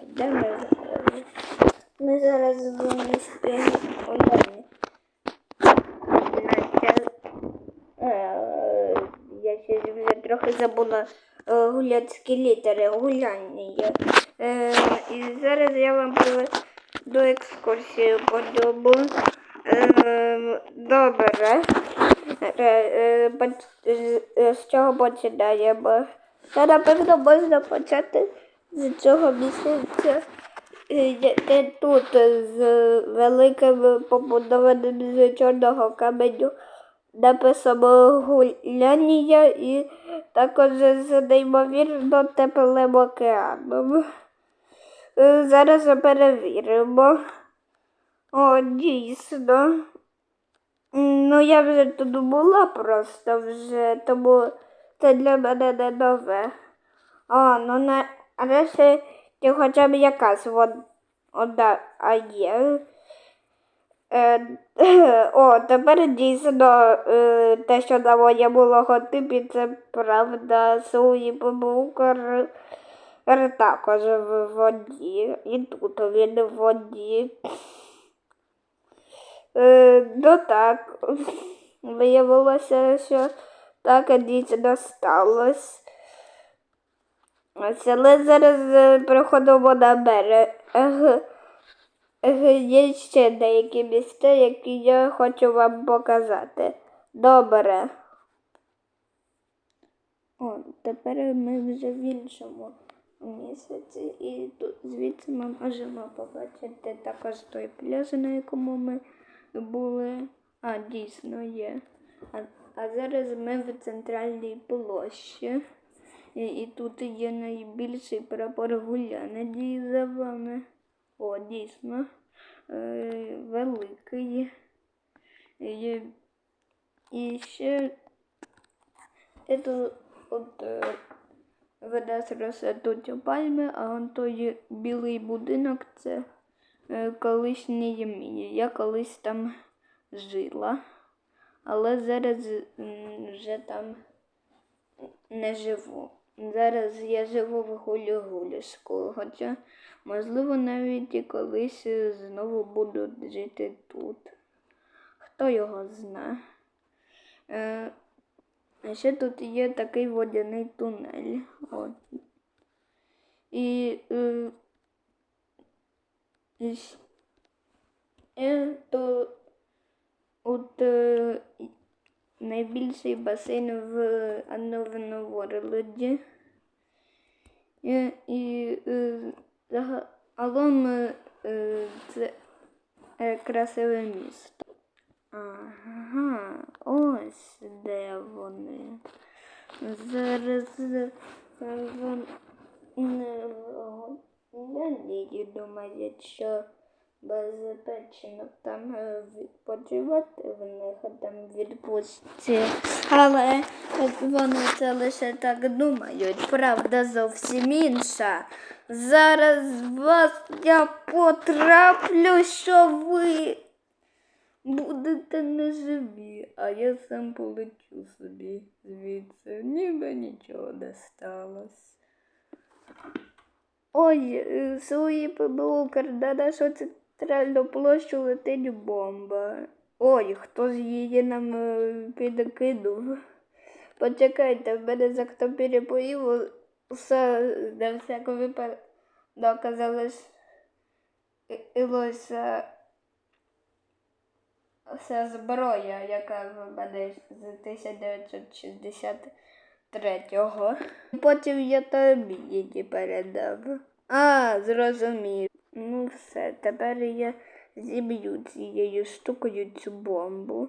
Де ми зараз? Ми зараз в місті Оляні. Е, Я ще вже трохи забула е, гуляцькі літери, гуляння. Е, і зараз я вам проведу екскурсію по дому. Добре. З- чого починаємо? Та напевно можна почати з цього місяця. Е, тут з великим побудованим з чорного каменю написано гуляння і також з неймовірно теплим океаном. Е, Зараз перевіримо. О, дійсно. Ну, я вже тут була просто вже, тому це для мене не нове. А, ну на нарешті хоча б якась вод- вода а є. Е, о, тепер дійсно е, те, що на моєму логотипі, це правда свої побукар також в воді. І тут він в воді. Е, ну так, виявилося, що так дійсно сталося. Але зараз е, переходимо на берег. Є ще деякі місця, які я хочу вам показати. Добре. О, тепер ми вже в іншому місяці і тут звідси ми можемо побачити також той пляж, на якому ми були. А, дійсно є. А, а зараз ми в центральній площі. І, тут є найбільший прапор Гуляни за вами. О, дійсно. Е, великий. І, ще це от е, в нас ростуть пальми, а он той білий будинок це е, колишній мій. Я колись там жила, але зараз вже там не живу. Зараз я живу в Гулі-Гулівську, хоча, можливо, навіть і колись е, знову буду жити тут. Хто його знає. Е, а ще тут є такий водяний тунель. От. І, е, і ще то от е, найбільший басейн в Анновеноворлоді. І, і е, загалом е, е, це е, красиве місто. Ага, ось де вони. Зараз е, вони думають, що безпечно там е, відпочивати в них там відпустці. Але вони це лише так думають. Правда зовсім інша. Зараз вас я потраплю, що ви будете неживі, а я сам полечу собі звідси. Ніби нічого не сталося. Ой, е, свої побукер, на нашу центральну площу летить бомба. Ой, хтось її нам е, підкинув. Почекайте, в мене за хто перепоїв, все на всякий випадок оказалось ілося вся зброя, яка в мене з 1963-го. Потім я тобі її передав. А, зрозумів. Ну все, тепер я зіб'ю цією штукою цю бомбу.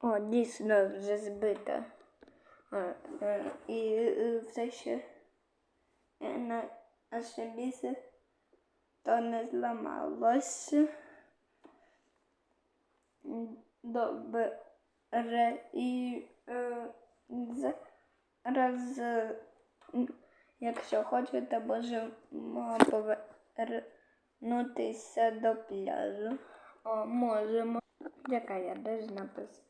О, дійсно вже збита. А, а, і е, все ще е, на наше місце то не зламалось. Добре. І е, зараз, е, якщо хочете, можемо повернутися до пляжу. О, можемо. Яка я десь напис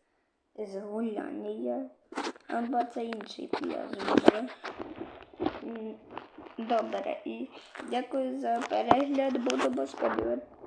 із гуляння. або це інший пляж буде. Добре, і дякую за перегляд. Будемо сподіватися.